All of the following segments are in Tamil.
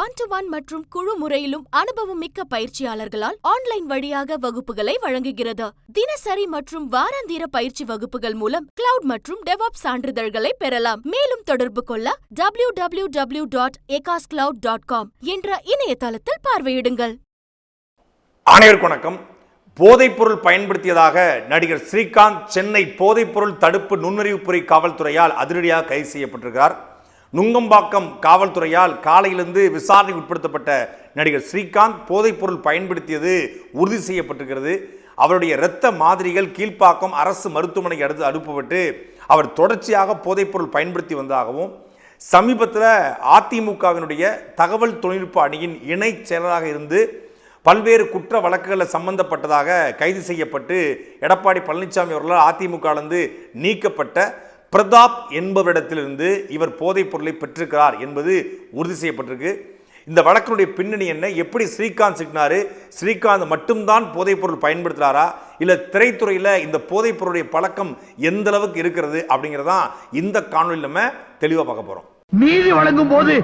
ஒன் டு ஒன் மற்றும் குழு முறையிலும் அனுபவம் மிக்க பயிற்சியாளர்களால் ஆன்லைன் வழியாக வகுப்புகளை வழங்குகிறது. தினசரி மற்றும் வாராந்திர பயிற்சி வகுப்புகள் மூலம் கிளவுட் மற்றும் டெவாப் சான்றிதழ்களை பெறலாம். மேலும் தொடர்பு கொள்ள டபிள்யூ டபிள்யூ டபிள்யூ டாட் ஏகாஸ் கிளவுட் டாட் காம் என்ற இணையதளத்தில் பார்வையிடுங்கள். அனைவருக்கு வணக்கம். போதைப்பொருள் பயன்படுத்தியதாக நடிகர் ஸ்ரீகாந்த் சென்னை போதைப்பொருள் தடுப்பு நுண்ணறிவுத்துறை காவல்துறையால் அதிரடியாக கைது செய்யப்பட்டிருக்கிறார். நுங்கம்பாக்கம் காவல்துறையால் காலையிலிருந்து விசாரணைக்கு உட்படுத்தப்பட்ட நடிகர் ஸ்ரீகாந்த் போதைப்பொருள் பயன்படுத்தியது உறுதி செய்யப்பட்டிருக்கிறது. அவருடைய இரத்த மாதிரிகள் கீழ்ப்பாக்கம் அரசு மருத்துவமனைக்கு அடுத்து அனுப்பப்பட்டு அவர் தொடர்ச்சியாக போதைப்பொருள் பயன்படுத்தி வந்ததாகவும் சமீபத்தில் அதிமுகவினுடைய தகவல் தொழில்நுட்ப அணியின் இணை செயலராக இருந்து பல்வேறு குற்ற வழக்குகளில் சம்பந்தப்பட்டதாக கைது செய்யப்பட்டு எடப்பாடி பழனிசாமி அவர்களால் அதிமுகவிலிருந்து நீக்கப்பட்ட பிரதாப் என்பவரிடத்திலிருந்து இவர் போதைப் பொருளை பெற்றிருக்கிறார் என்பது உறுதி செய்யப்பட்டிருக்கு. இந்த வழக்கினுடைய பின்னணி என்ன? எப்படி ஸ்ரீகாந்த் சிக்னாரு ஸ்ரீகாந்த் மட்டும்தான் போதைப் பொருள் பயன்படுத்துகிறாரா இல்லை திரைத்துறையில் இந்த போதைப் பொருளுடைய பழக்கம் எந்த அளவுக்கு இருக்கிறது அப்படிங்கிறதான் இந்த காணொலியில் நம்ம தெளிவாக பார்க்க போகிறோம் நீதி வழங்கும் போது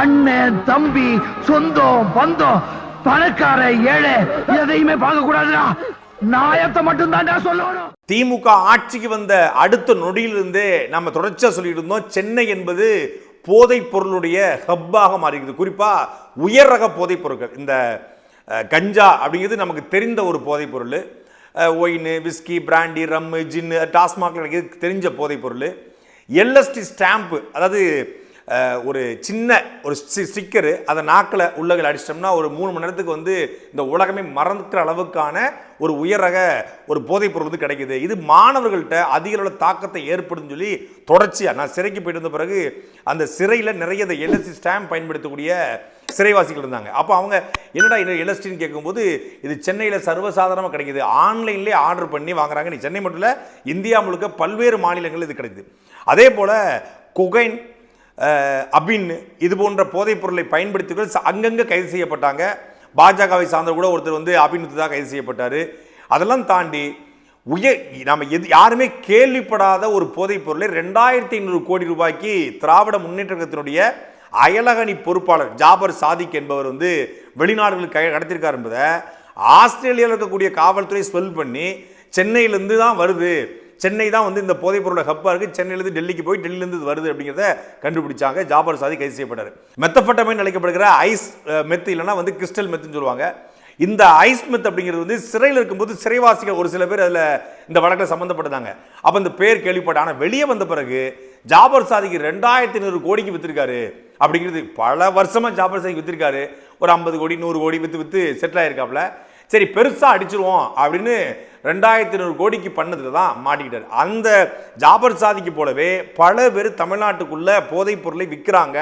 அண்ணன் தம்பி சொந்தம் பந்தம் பணக்கார ஏழை எதையுமே பார்க்க கூடாதுடா. நாயத்தை மட்டும் தான் சொல்லணும். திமுக ஆட்சிக்கு வந்த அடுத்த நொடியிலிருந்தே நம்ம தொடர்ச்சியாக சொல்லிட்டு இருந்தோம். சென்னை என்பது போதைப் பொருளுடைய ஹப்பாக மாறிக்குது குறிப்பாக உயர் ரக போதைப் பொருட்கள். இந்த கஞ்சா அப்படிங்கிறது நமக்கு தெரிந்த ஒரு போதைப் பொருள். Wine whisky brandy rum gin TASMAC கிடைக்கிறது தெரிஞ்ச போதைப் பொருள். எல்எஸ்டி ஸ்டாம்ப்பு அதாவது ஒரு சின்ன ஒரு ஸ்டிக்கரு அதை நாக்கில் உள்ளகள் அடிச்சிட்டோம்னா ஒரு மூணு மணி நேரத்துக்கு வந்து இந்த உலகமே மறந்துக்கிற அளவுக்கான ஒரு உயரக ஒரு போதைப் பொருள் வந்து கிடைக்குது. இது மாணவர்கள்ட்ட அதிக அளவு தாக்கத்தை ஏற்படுதுன்னு சொல்லி தொடர்ச்சியாக நான் சிறைக்கு போயிட்டு வந்த பிறகு அந்த சிறையில் நிறைய இந்த எல்எஸ்சி ஸ்டாம்ப் பயன்படுத்தக்கூடிய சிறைவாசிகள் இருந்தாங்க. அப்போ அவங்க என்னடா இது எல்எஸ்டின்னு கேட்கும்போது இது சென்னையில் சர்வசாதாரணமாக கிடைக்குது. ஆன்லைன்லேயே ஆர்டர் பண்ணி வாங்குறாங்க. நீ சென்னை மட்டும் இல்லை இந்தியா முழுக்க பல்வேறு மாநிலங்களில் இது கிடைக்குது. அதே போல் கொகைன் அபின் இது போன்ற போதைப் பொருளை பயன்படுத்திகள் அங்கங்கே கைது செய்யப்பட்டாங்க. பாஜகவை சார்ந்த கூட ஒருத்தர் வந்து அபின் தான் கைது செய்யப்பட்டார். அதெல்லாம் தாண்டி உயர் நம்ம எது யாருமே கேள்விப்படாத ஒரு போதைப் பொருளை ரெண்டாயிரத்தி ஐநூறு கோடி ரூபாய்க்கு திராவிட முன்னேற்றத்தினுடைய அயலகணி பொறுப்பாளர் ஜாபர் சாதிக் என்பவர் வந்து வெளிநாடுகளுக்கு கை கடத்திருக்கார் என்பதை ஆஸ்திரேலியாவில் இருக்கக்கூடிய காவல்துறை ஸ்வெல் பண்ணி சென்னையிலேருந்து தான் வருது. சென்னை தான் வந்து இந்த போதைப்பொருளை ஹப்பாக இருக்குது சென்னையிலேருந்து டெல்லிக்கு போய் டெல்லியிலேருந்து இது வருது அப்படிங்கிறத கண்டுபிடிச்சாங்க. ஜாபர் சாதி கைது செய்யப்பட்டார். மெத்தப்பட்டமைன்னு அழைக்கப்படுகிற ஐஸ் மெத்து இல்லைன்னா வந்து கிறிஸ்டல் மெத்துன்னு சொல்லுவாங்க. இந்த ஐஸ் மெத் அப்படிங்கிறது வந்து சிறையில் இருக்கும்போது சிறைவாசிகள் ஒரு சில பேர் அதில் இந்த வழக்கில் சம்மந்தப்பட்டதாங்க அப்போ இந்த பேர் கேள்விப்பட்ட ஆனால் வெளியே வந்த பிறகு ஜாபர் சாதிக்கு ரெண்டாயிரத்தி ஐநூறு கோடிக்கு விற்றுருக்காரு அப்படிங்கிறது பல வருஷமாக ஜாபர் சாதிக்கு விற்றுருக்காரு ஒரு ஐம்பது கோடி நூறு கோடி விற்று வித்து செட்டில் ஆயிருக்காப்புல. சரி பெருசாக அடிச்சிருவோம் அப்படின்னு ரெண்டாயிரத்தி ஐநூறு கோடிக்கு பண்ணதில் தான் மாட்டிக்கிட்டார். அந்த ஜாபர் சாதிக்கு போலவே பல பேர் தமிழ்நாட்டுக்குள்ளே போதைப் பொருளை விற்கிறாங்க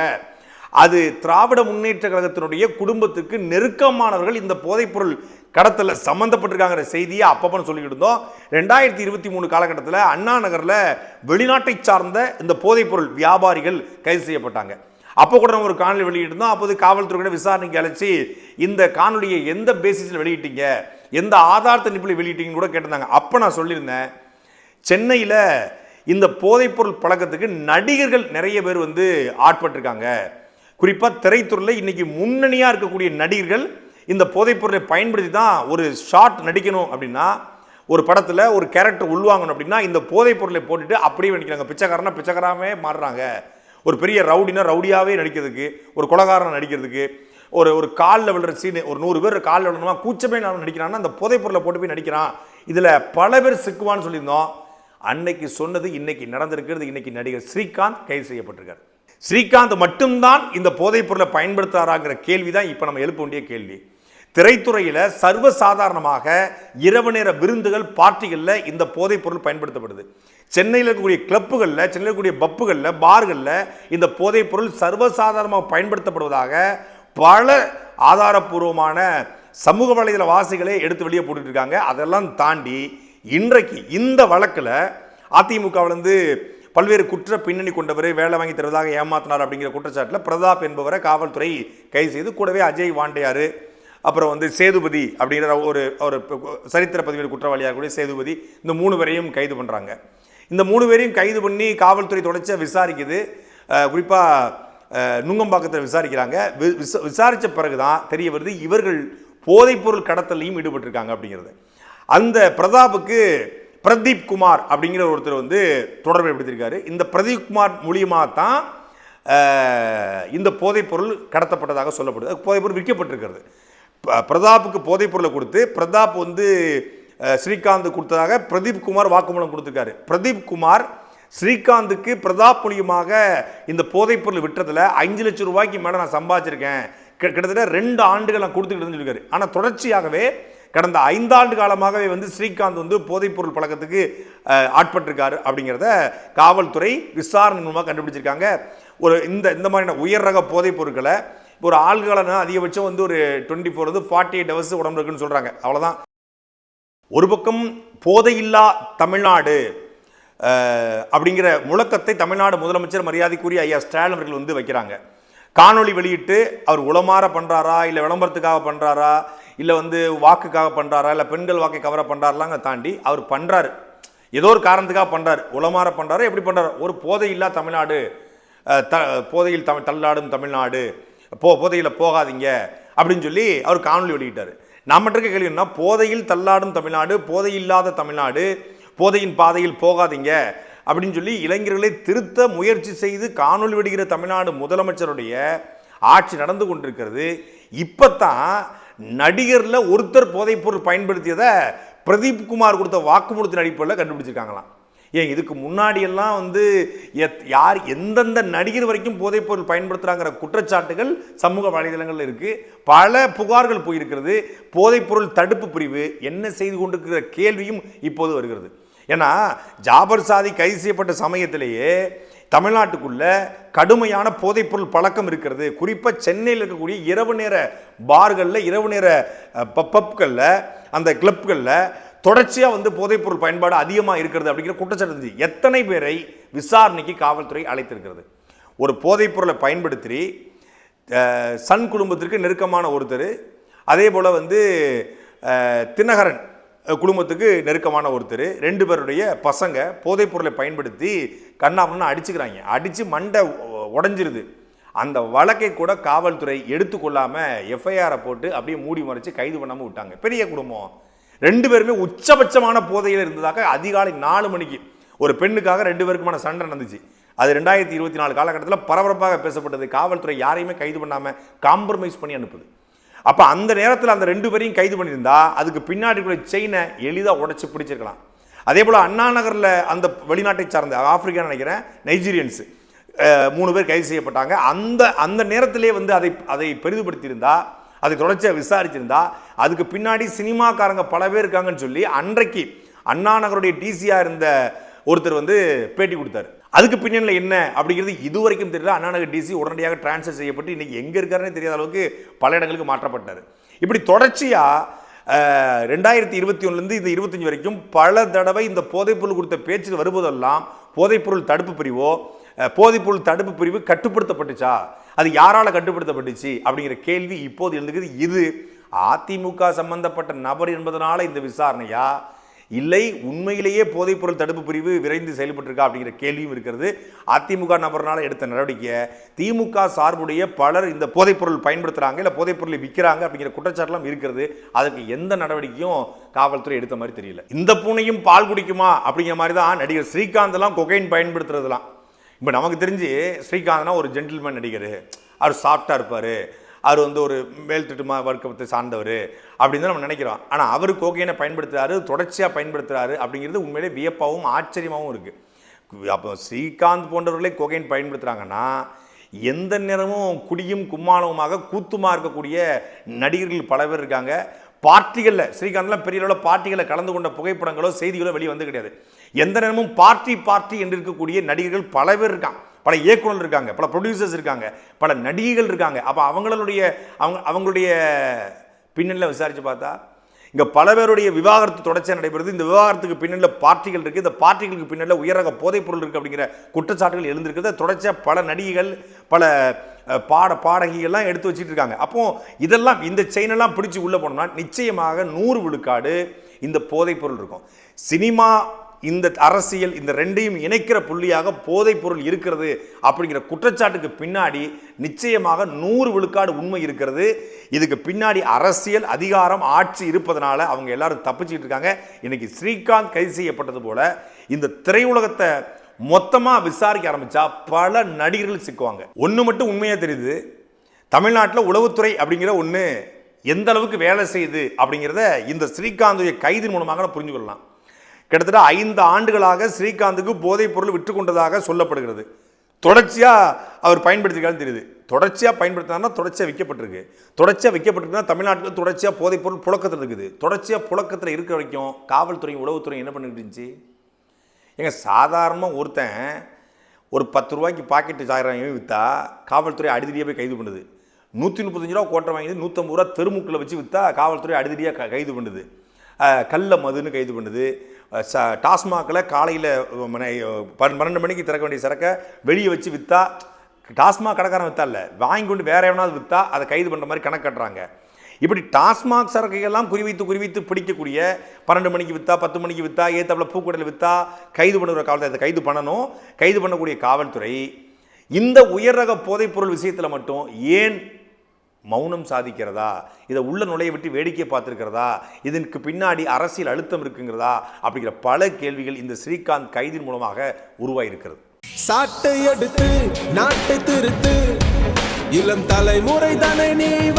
அது திராவிட முன்னேற்ற கழகத்தினுடைய குடும்பத்துக்கு நெருக்கமானவர்கள் இந்த போதைப்பொருள் கடத்தில் சம்மந்தப்பட்டிருக்காங்கிற செய்தியை அப்பப்பன்னு சொல்லிக்கிட்டு இருந்தோம். ரெண்டாயிரத்தி இருபத்தி மூணு காலகட்டத்தில் அண்ணா நகரில் வெளிநாட்டை சார்ந்த இந்த போதைப்பொருள் வியாபாரிகள் கைது செய்யப்பட்டாங்க. அப்போ கூட நம்ம ஒரு காணொலி வெளியிட்டிருந்தோம். அப்போது காவல்துறையோட விசாரணைக்கு அழைச்சி இந்த காணொலியை எந்த பேசிஸில் வெளியிட்டீங்க? எந்த ஆதாரத்தை நிப்பில் வெளியிட்டீங்கன்னு கூட கேட்டிருந்தாங்க. அப்போ நான் சொல்லியிருந்தேன் சென்னையில் இந்த போதைப்பொருள் பழக்கத்துக்கு நடிகர்கள் நிறைய பேர் வந்து ஆட்பட்டிருக்காங்க. குறிப்பாக திரைத்துறையில் இன்றைக்கி முன்னணியாக இருக்கக்கூடிய நடிகர்கள் இந்த போதைப்பொருளை பயன்படுத்தி தான் ஒரு ஷார்ட் நடிக்கணும் அப்படின்னா ஒரு படத்தில் ஒரு கேரக்டர் உள்வாங்கணும் அப்படின்னா இந்த போதைப்பொருளை போட்டுட்டு அப்படியே நடிக்கிறாங்க. பிச்சைக்காரனா பிச்சைக்காராமே மாறுறாங்க. ஒரு பெரிய ரவுடினா ரவுடியாகவே நடிக்கிறதுக்கு ஒரு கொலகாரனை நடிக்கிறதுக்கு ஒரு ஒரு காலில் விழுற சீனு ஒரு நூறு பேர் காலில் விழணுமா கூச்சமே நான் நடிக்கிறான்னா அந்த புதைப்பொருளை போட்டு போய் நடிக்கிறான். இதில் பல பேர் சிக்குவான்னு சொல்லியிருந்தோம். அன்னைக்கு சொன்னது இன்னைக்கு நடந்திருக்கிறது இன்னைக்கு நடிகர் ஸ்ரீகாந்த் கைது செய்யப்பட்டிருக்கார். ஸ்ரீகாந்த் மட்டும்தான் இந்த போதைப் பொருளை பயன்படுத்துறாராங்கிற கேள்வி தான் இப்போ நம்ம எழுப்ப வேண்டிய கேள்வி. திரைத்துறையில் சர்வசாதாரணமாக இரவு நேர விருந்துகள் பார்ட்டிகளில் இந்த போதைப் பொருள் பயன்படுத்தப்படுது. சென்னையில் இருக்கக்கூடிய கிளப்புகளில் சென்னையில் இருக்கக்கூடிய பப்புகளில் பார்களில் இந்த போதைப் பொருள் சர்வசாதாரணமாக பயன்படுத்தப்படுவதாக பல ஆதாரப்பூர்வமான சமூக வலைதள வாசிகளே எடுத்து வெளியே போட்டுட்ருக்காங்க அதெல்லாம் தாண்டி இன்றைக்கு இந்த வழக்கில் அதிமுகவிலிருந்து பல்வேறு குற்ற பின்னணி கொண்டவர் வேலை வாங்கி தருவதாக ஏமாத்தினார் அப்படிங்கிற குற்றச்சாட்டில் பிரதாப் என்பவரை காவல்துறை கைது செய்து கூடவே அஜய் வாண்டையார். அப்புறம் வந்து சேதுபதி அப்படிங்கிற ஒரு ஒரு சரித்திர பதிவில் குற்றவாளியாக கூடிய சேதுபதி இந்த மூணு பேரையும் கைது பண்ணுறாங்க இந்த மூணு பேரையும் கைது பண்ணி காவல்துறை தொடர்ச்சியாக விசாரிக்குது. குறிப்பாக நுங்கம்பாக்கத்தில் விசாரிக்கிறாங்க. விசா விசாரித்த பிறகு தான் தெரிய வருது இவர்கள் போதைப்பொருள் கடத்தலையும் ஈடுபட்டிருக்காங்க அப்படிங்கிறது. அந்த பிரதாப்புக்கு பிரதீப் குமார் அப்படிங்கிற ஒருத்தர் வந்து தொடர்பு எடுத்திருக்காரு. இந்த பிரதீப் குமார் மூலியமாக தான் இந்த போதைப்பொருள் கடத்தப்பட்டதாக சொல்லப்படுது. போதைப்பொருள் விற்கப்பட்டிருக்கிறது. பிரதாப்புக்கு பிரதாப்புக்கு போதைப்பொருளை கொடுத்து பிரதாப் வந்து ஸ்ரீகாந்த் கொடுத்ததாக பிரதீப் குமார் வாக்குமூலம் கொடுத்துருக்காரு. பிரதீப் குமார் ஸ்ரீகாந்துக்கு பிரதாப் மூலியமாக இந்த போதைப்பொருள் விற்றதில் அஞ்சு லட்சம் ரூபாய்க்கு மேலே நான் சம்பாதிச்சிருக்கேன். கிட்ட- கிட்டத்தட்ட ரெண்டு ஆண்டுகள் நான் கொடுத்துக்கிட்டு சொல்லியிருக்காரு. ஆனால் தொடர்ச்சியாகவே கடந்த ஐந்தாண்டு காலமாகவே வந்து ஸ்ரீகாந்த் வந்து போதைப்பொருள் பழக்கத்துக்கு ஆட்பட்டிருக்காரு அப்படிங்கிறத காவல்துறை விசாரணை மூலமாக கண்டுபிடிச்சிருக்காங்க. ஒரு இந்த இந்த மாதிரியான உயர் ரக போதைப் பொருட்களை ஒரு ஆள்காலனா அதிகபட்சம் வந்து ஒரு டுவெண்ட்டி ஃபோர் வந்து ஃபார்ட்டி எயிட் ஹவர்ஸ் உடம்பு இருக்குன்னு சொல்கிறாங்க அவ்வளோதான் ஒரு பக்கம் போதையில்லா தமிழ்நாடு அப்படிங்கிற முழக்கத்தை தமிழ்நாடு முதலமைச்சர் மரியாதைக்குரிய ஐயா ஸ்டாலின் அவர்கள் வந்து வைக்கிறாங்க. காணொளி வெளியிட்டு அவர் உளமாற பண்ணுறாரா இல்லை விளம்பரத்துக்காக பண்ணுறாரா இல்லை வந்து வாக்குக்காக பண்ணுறாரா இல்லை பெண்கள் வாக்கை கவர பண்ணுறாருலாங்க தாண்டி அவர் பண்ணுறாரு ஏதோ ஒரு காரணத்துக்காக பண்ணுறாரு உளமாற பண்ணுறாரு எப்படி பண்ணுறாரு ஒரு போதையில்லா தமிழ்நாடு த போதையில் தமிழ் தள்ளாடும் தமிழ்நாடு. போ போதையில் போகாதீங்க அப்படின்னு சொல்லி அவர் காணொலி வெளியிட்டார். நம்ம இருக்க கேள்வி என்ன போதையில் தள்ளாடும் தமிழ்நாடு போதை இல்லாத தமிழ்நாடு போதையின் பாதையில் போகாதீங்க அப்படின்னு சொல்லி இளைஞர்களை திருத்த முயற்சி செய்து காணொலி விடுகிற தமிழ்நாடு முதலமைச்சருடைய ஆட்சி நடந்து கொண்டிருக்கிறது. தான் நடிகரில் ஒருத்தர் போதைப்பொருள் பயன்படுத்தியதை பிரதீப் குமார் கொடுத்த வாக்குமூலத்தின் அடிப்படையில் கண்டுபிடிச்சிருக்காங்களாம். ஏன் இதுக்கு முன்னாடியெல்லாம் வந்து எத்- யார் எந்தெந்த நடிகர் வரைக்கும் போதைப்பொருள் பயன்படுத்துகிறாங்கிற குற்றச்சாட்டுகள் சமூக வலைதளங்களில் இருக்குது பல புகார்கள் போயிருக்கிறது. போதைப்பொருள் தடுப்பு பிரிவு என்ன செய்து கொண்டிருக்கிற கேள்வியும் இப்போது வருகிறது. ஏன்னா ஜாபர் சாதி கைது செய்யப்பட்ட சமயத்திலேயே தமிழ்நாட்டுக்குள்ள கடுமையான போதைப்பொருள் பழக்கம் இருக்கிறது. குறிப்பாக சென்னையில் இருக்கக்கூடிய இரவு நேர பார்களில் இரவு நேர பப்களில் அந்த கிளப்களில் தொடர்ச்சியாக வந்து போதைப்பொருள் பயன்பாடு அதிகமாக இருக்கிறது அப்படிங்கிற குற்றச்சாட்டு இருந்துச்சு எத்தனை பேரை விசாரணைக்கு காவல்துறை அழைத்திருக்கிறது? ஒரு போதைப்பொருளை பயன்படுத்தி சன் குடும்பத்திற்கு நெருக்கமான ஒருத்தர் அதே போல் வந்து தினகரன் குடும்பத்துக்கு நெருக்கமான ஒருத்தர் ரெண்டு பேருடைய பசங்க போதைப்பொருளை பயன்படுத்தி கண்ணாமண்ணா அடிச்சுக்கிறாங்க. அடித்து மண்டை உடஞ்சிருது. அந்த வழக்கை கூட காவல்துறை எடுத்துக்கொள்ளாமல் எஃப்ஐஆரை போட்டு அப்படியே மூடி மறைச்சு கைது பண்ணாமல் விட்டாங்க. பெரிய குடும்பம். ரெண்டு பேருமே உச்சபட்சமான போதையில் இருந்ததாக அதிகாலை நாலு மணிக்கு ஒரு பெண்ணுக்காக ரெண்டு பேருக்குமான சண்டை நடந்துச்சு. அது ரெண்டாயிரத்தி இருபத்தி நாலு காலகட்டத்தில் பரபரப்பாக பேசப்பட்டது. காவல்துறை யாரையுமே கைது பண்ணாமல் காம்ப்ரமைஸ் பண்ணி அனுப்புது. அப்போ அந்த நேரத்தில் அந்த ரெண்டு பேரையும் கைது பண்ணியிருந்தா அதுக்கு பின்னாடி கூட செயினை எளிதாக உடச்சி பிடிச்சிருக்கலாம். அதே போல் அண்ணா நகரில் அந்த வெளிநாட்டை சார்ந்த ஆப்பிரிக்கா நினைக்கிறேன் நைஜீரியன்ஸு மூணு பேர் கைது செய்யப்பட்டாங்க. அந்த அந்த நேரத்திலே வந்து அதை அதை பெரிதுபடுத்தியிருந்தால் அது தொடர்ச்சியாக விசாரிச்சிருந்தா அதுக்கு பின்னாடி சினிமாக்காரங்க பல பேர் இருக்காங்கன்னு சொல்லி அன்றைக்கு அண்ணா நகருடைய டிசியாக இருந்த ஒருத்தர் வந்து பேட்டி கொடுத்தாரு. அதுக்கு பின்னணியில் என்ன அப்படிங்கிறது இதுவரைக்கும் தெரியல. அண்ணாநகர் டிசி உடனடியாக டிரான்ஸ்ஃபர் செய்யப்பட்டு இன்றைக்கி எங்கே இருக்காருன்னு தெரியாத அளவுக்கு பல இடங்களுக்கு மாற்றப்பட்டார். இப்படி தொடர்ச்சியாக ரெண்டாயிரத்தி இருபத்தி ஒன்றுலேருந்து இந்த இருபத்தஞ்சி வரைக்கும் பல தடவை இந்த போதைப்பொருள் கொடுத்த பேச்சு வருவதெல்லாம் போதைப்பொருள் தடுப்பு பிரிவோ போதைப்பொருள் தடுப்பு பிரிவு கட்டுப்படுத்தப்பட்டுச்சா? அது யாரால கட்டுப்படுத்தப்பட்டுச்சு அப்படிங்கிற கேள்வி இப்போது எழுந்துக்குது. இது அதிமுக சம்பந்தப்பட்ட நபர் என்பதனால இந்த விசாரணையா? இல்லை உண்மையிலேயே போதைப்பொருள் தடுப்பு பிரிவு விரைந்து செயல்பட்டிருக்கா அப்படிங்கிற கேள்வியும் இருக்கிறது. அதிமுக நபர்னால் எடுத்த நடவடிக்கை திமுக சார்புடைய பலர் இந்த போதைப்பொருள் பயன்படுத்துகிறாங்க இல்லை போதைப்பொருளை விற்கிறாங்க அப்படிங்கிற குற்றச்சாட்டுலாம் இருக்கிறது. அதுக்கு எந்த நடவடிக்கையும் காவல்துறை எடுத்த மாதிரி தெரியல. இந்த பூனையும் பால் குடிக்குமா அப்படிங்கிற மாதிரி தான் நடிகர் ஸ்ரீகாந்த் எல்லாம் கொகைன் பயன்படுத்துறதுலாம் இப்போ நமக்கு தெரிஞ்சு ஸ்ரீகாந்த்னா ஒரு ஜென்டில்மேன் நடிகர். அவர் சாஃப்டாக இருப்பார். அவர் வந்து ஒரு மேல் மா வர்க்கத்தை சார்ந்தவர் அப்படின்னு தான் நம்ம நினைக்கிறோம். ஆனால் அவர் கோகையினை பயன்படுத்துறாரு தொடர்ச்சியாக பயன்படுத்துகிறாரு அப்படிங்கிறது உண்மையிலே வியப்பாகவும் ஆச்சரியமாகவும் இருக்குது அப்போ ஸ்ரீகாந்த் போன்றவர்களே கோகைன் பயன்படுத்துகிறாங்கன்னா எந்த நேரமும் குடியும் கும்மாளவுமாக கூத்துமாக இருக்கக்கூடிய நடிகர்கள் பல பேர் இருக்காங்க. பார்ட்டிகளில் ஸ்ரீகாந்த்லாம் பெரிய அளவில் பார்ட்டிகளில் கலந்து கொண்ட புகைப்படங்களோ செய்திகளோ வெளியே வந்து கிடையாது. எந்த நேரமும் பார்ட்டி பார்ட்டி என்று இருக்கக்கூடிய நடிகர்கள் பல பேர் இருக்காங்க. பல இயக்குநர்கள் இருக்காங்க பல ப்ரொடியூசர்ஸ் இருக்காங்க பல நடிகைகள் இருக்காங்க. அப்போ அவங்களுடைய அவங்க அவங்களுடைய பின்னணியில் விசாரித்து பார்த்தா இங்கே பல பேருடைய விவாகரத்து தொடர்ச்சியாக நடைபெறுது. இந்த விவாகரத்துக்கு பின்னணியில் பார்ட்டிகள் இருக்குது இந்த பார்ட்டிகளுக்கு பின்னணியில் உயரக போதைப்பொருள் இருக்குது அப்படிங்கிற குற்றச்சாட்டுகள் எழுந்திருக்குது. தொடர்ச்சியாக பல நடிகைகள் பல பாட பாடகிகள்லாம் எடுத்து வச்சுட்டு இருக்காங்க. அப்போ இதெல்லாம் இந்த செயினெல்லாம் பிடிச்சி உள்ளே போனோம்னா நிச்சயமாக நூறு விழுக்காடு இந்த போதைப்பொருள் இருக்கும். சினிமா இந்த அரசியல் இந்த ரெண்டையும் இணைக்கிற புள்ளியாக போதைப் பொருள் இருக்கிறது அப்படிங்கிற குற்றச்சாட்டுக்கு பின்னாடி நிச்சயமாக நூறு விழுக்காடு உண்மை இருக்கிறது. இதுக்கு பின்னாடி அரசியல் அதிகாரம் ஆட்சி இருப்பதனால அவங்க எல்லாரும் தப்பிச்சிட்டு இருக்காங்க. இன்னைக்கு ஸ்ரீகாந்த் கைது செய்யப்பட்டது போல இந்த திரையுலகத்தை மொத்தமாக விசாரிக்க ஆரம்பிச்சா பல நடிகர்கள் சிக்குவாங்க. ஒன்று மட்டும் உண்மையாக தெரியுது. தமிழ்நாட்டில் உளவுத்துறை அப்படிங்கிற ஒன்று எந்த அளவுக்கு வேலை செய்யுது அப்படிங்கிறத இந்த ஸ்ரீகாந்துடைய கைதின் மூலமாக நம்ம புரிஞ்சு கொள்ளலாம் கிட்டத்தட்ட ஐந்து ஆண்டுகளாக ஸ்ரீகாந்துக்கு போதைப் பொருள் விற்று கொண்டதாக சொல்லப்படுகிறது. தொடர்ச்சியாக அவர் பயன்படுத்திருக்காருன்னு தெரியுது. தொடர்ச்சியாக பயன்படுத்தினா தொடர்ச்சியாக விற்கப்பட்டிருக்கு. தொடர்ச்சியாக விற்கப்பட்டிருக்குன்னா தமிழ்நாட்டில் தொடர்ச்சியாக போதைப் பொருள் புழக்கத்தில் இருக்குது. தொடர்ச்சியாக புழக்கத்தில் இருக்க வரைக்கும் காவல்துறையும் உளவுத்துறையும் என்ன பண்ணிட்டு இருந்துச்சு? எங்கள் சாதாரணமாக ஒருத்தன் ஒரு பத்து ரூபாய்க்கு பாக்கெட்டு சாயிரம் விற்றா காவல்துறை அடிதடியாக போய் கைது பண்ணுது. நூற்றி முப்பத்தஞ்சு ரூபா கோட்டை வாங்கி நூற்றம்பது ரூபா தெருமுக்கில் வச்சு விற்றா காவல்துறை அடிதடியாக கைது பண்ணுது. கள்ள மதுன்னு கைது பண்ணுது. ச டாஸ்மாகில் காலையில் பன்னெண்டு மணிக்கு திறக்க வேண்டிய சரக்கை வெளியே வச்சு விற்றா டாஸ்மாக் கடைக்காரன் விற்றா இல்லை. வாங்கி கொண்டு வேறு எவனாவது விற்றா அதை கைது பண்ணுற மாதிரி கணக்கு கட்டுறாங்க. இப்படி டாஸ்மாக் சரக்குகள்லாம் குறிவைத்து குறிவைத்து பிடிக்கக்கூடிய பன்னெண்டு மணிக்கு விற்றா பத்து மணிக்கு விற்றா ஏத்தப்பில் பூக்கடையில் விற்றா கைது பண்ணுற காவல்துறை அதை கைது பண்ணணும். கைது பண்ணக்கூடிய காவல்துறை இந்த உயர் ரக போதைப்பொருள் விஷயத்தில் மட்டும் ஏன் மௌனம் சாதிக்கிறதா? இதை உள்ள நுழைய விட்டு வேடிக்கை பார்த்துருக்கிறதா? இதற்கு பின்னாடி அரசியல் அழுத்தம் இருக்குங்கிறதா? அப்படிங்கிற பல கேள்விகள் இந்த ஸ்ரீகாந்த் கைதின் மூலமாக உருவாயிருக்கிறது. சாட்டை எடுத்து நாட்டை திருத்து. இளம் தலைமுறை தானே நீ